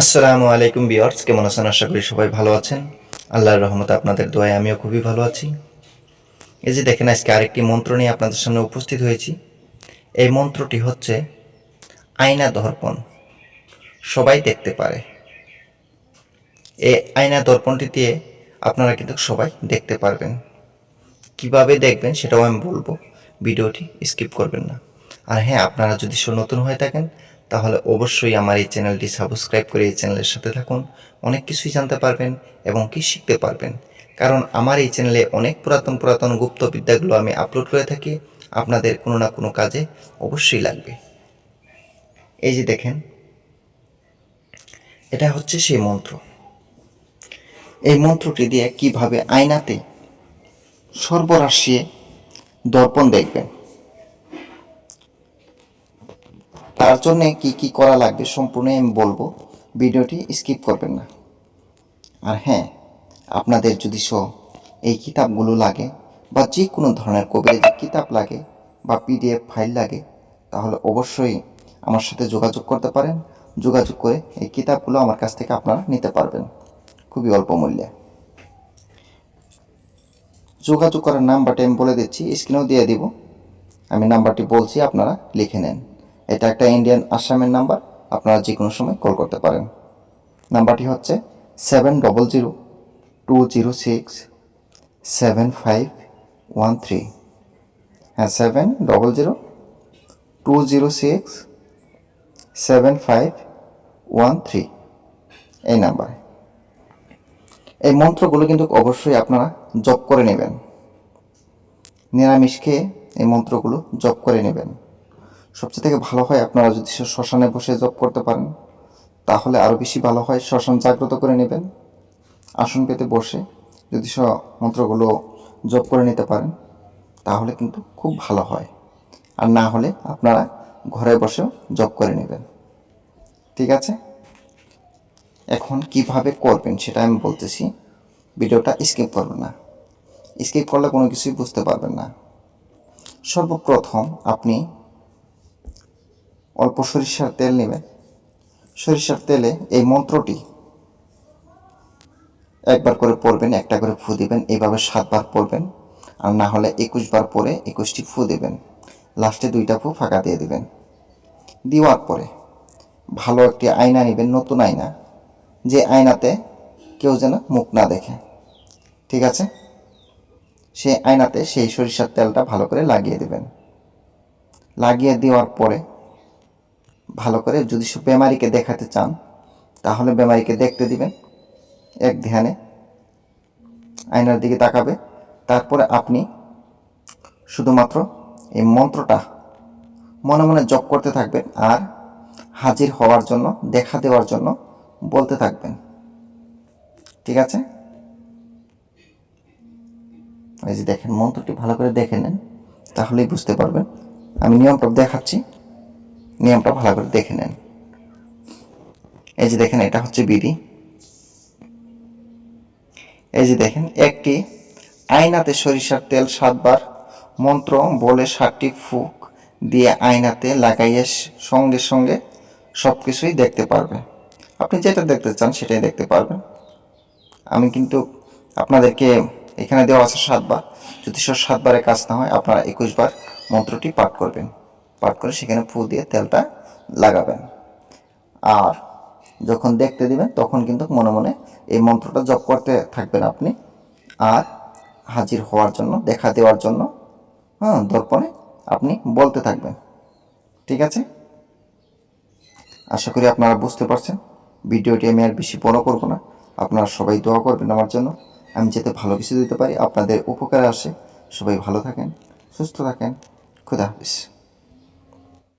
আসসালামু আলাইকুম বিয়ার্স কেমন আছেন? আশা করি সবাই ভালো আছেন। আল্লাহর রহমতে আপনাদের দোয়ায় আমিও খুবই ভালো আছি। এই যে দেখেন, আজকে আরেকটি মন্ত্র নিয়ে আপনাদের সামনে উপস্থিত হয়েছি। এই মন্ত্রটি হচ্ছে, আয়না দর্পণ। সবাই দেখতে পারে। এই আয়না দর্পণটি দিয়ে আপনারা কিন্তু সবাই দেখতে পারবেন। কীভাবে দেখবেন সেটাও আমি বলব। ভিডিওটি স্কিপ করবেন না। আর হ্যাঁ আপনারা যদি নতুন হয়ে থাকেন তাহলে অবশ্যই আমার এই চ্যানেলটি সাবস্ক্রাইব করে এই চ্যানেলের সাথে থাকুন। অনেক কিছুই জানতে পারবেন এবং কি শিখতে পারবেন। কারণ আমার এই চ্যানেলে অনেক পুরাতন পুরাতন গুপ্ত বিদ্যাগুলো আমি আপলোড করে থাকি। আপনাদের কোনো না কোনো কাজে অবশ্যই লাগবে। এই যে দেখেন, এটা হচ্ছে সেই মন্ত্র। এই মন্ত্রটি দিয়ে কীভাবে আয়নাতে সর্বরাশিয়ে দর্পণ দেখবেন। তার জন্য কি কি করা লাগবে সম্পূর্ণ আমি বলব। ভিডিওটি স্কিপ করবেন না। আর হ্যাঁ আপনাদের যদি সো এই কিতাবগুলো লাগে বা যে কোনো ধরনের কবিরাজি কিতাব লাগে বা পিডিএফ ফাইল লাগে, তাহলে অবশ্যই আমার সাথে যোগাযোগ করতে পারেন। যোগাযোগ করে এই কিতাবগুলো আমার কাছ থেকে আপনারা নিতে পারবেন। খুবই অল্প মূল্যে। যোগাযোগ করার নাম্বারটি আমি বলে দিচ্ছি স্ক্রিনেও দিয়ে দিব। আমি নাম্বারটি বলছি, আপনারা লিখে নেন। এটা একটা ইন্ডিয়ান আসামের নাম্বার আপনারা যে কোনো সময় কল করতে পারেন। নাম্বারটি হচ্ছে seven double zero two zero six seven five one three হ্যাঁ seven double zero two zero six seven five one three এই নাম্বারে এই মন্ত্রগুলো কিন্তু অবশ্যই আপনারা জপ করে নেবেন। নিরামিষ খেয়ে এই মন্ত্রগুলো জপ করে নেবেন। সবচেয়ে থেকে ভালো হয় আপনারা যদি শ্মশানে বসে জপ করতে পারেন, তাহলে আরও বেশি ভালো হয়। শ্মশান জাগ্রত করে নেবেন। আসন পেতে বসে যদি স মন্ত্রগুলো জপ করে নিতে পারেন, তাহলে কিন্তু খুব ভালো হয়। আর না হলে আপনারা ঘরে বসেও জব করে নেবেন। ঠিক আছে? এখন কীভাবে করবেন সেটা আমি বলতেছি। ভিডিওটা স্কিপ করবেন না। স্কিপ করলে কোনো কিছুই বুঝতে পারবেন না। সর্বপ্রথম আপনি অল্প সরিষার তেল নেবেন সরিষার তেলে এই মন্ত্রটি একবার করে পড়বেন, একটা করে ফু দিবেন এইভাবে সাতবার পড়বেন। আর না হলে একুশ বার পরে একুশটি ফু দেবেন। লাস্টে দুইটা ফু ফাঁকা দিয়ে দেবেন। দেওয়ার পরে ভালো একটি আয়না নেবেন, নতুন আয়না, যে আয়নাতে কেউ যেন মুখ না দেখে। ঠিক আছে? সেই আয়নাতে সেই সরিষার তেলটা ভালো করে লাগিয়ে দেবেন। লাগিয়ে দেওয়ার পরে ভালো করে যদি বেমারিকে দেখাতে চান, তাহলে বেমারিকে দেখতে দিবেন এক ধ্যানে। আয়নার দিকে তাকাবে। তারপরে আপনি শুধুমাত্র এই মন্ত্রটা মনে মনে জপ করতে থাকবেন আর হাজির হওয়ার জন্য, দেখা দেওয়ার জন্য বলতে থাকবেন। ঠিক আছে? এই যে দেখেন, মন্ত্রটি ভালো করে দেখে নেন, তাহলেই বুঝতে পারবেন। আমি নিয়মটা দেখাচ্ছি। নিয়মটা ভালো করে দেখে নেন। এই যে দেখেন, এটা হচ্ছে বিড়ি। এই যে দেখেন, একটি আয়নাতে সরিষার তেল সাতবার, মন্ত্র, বলে ষাটটি ফুক দিয়ে আয়নাতে লাগাইয়ে সঙ্গে সঙ্গে সব কিছুই দেখতে পারবে। আপনি যেটা দেখতে চান সেটাই দেখতে পারবেন। আমি কিন্তু আপনাদেরকে এখানে দেওয়া আছে সাতবার। যদি সব সাতবারে কাজ না হয়, আপনারা একুশ বার মন্ত্রটি পাঠ করবেন। পাঠ করে সেখানে ফু দিয়ে তেলটা লাগাবেন। আর যখন দেখতে দিবেন, তখন কিন্তু মনে মনে এই মন্ত্রটা জপ করতে থাকবেন আপনি। আর হাজির হওয়ার জন্য, দেখা দেওয়ার জন্য হ্যাঁ দর্পণে আপনি বলতে থাকবেন। ঠিক আছে? আশা করি আপনারা বুঝতে পারছেন। ভিডিওটি আমি আর বেশি বড় করব না। আপনারা সবাই দোয়া করবেন আমার জন্য। আমি যাতে ভালো কিছু দিতে পারি, আপনাদের উপকারে আসে। সবাই ভালো থাকেন, সুস্থ থাকেন। খুদা হাফিজ।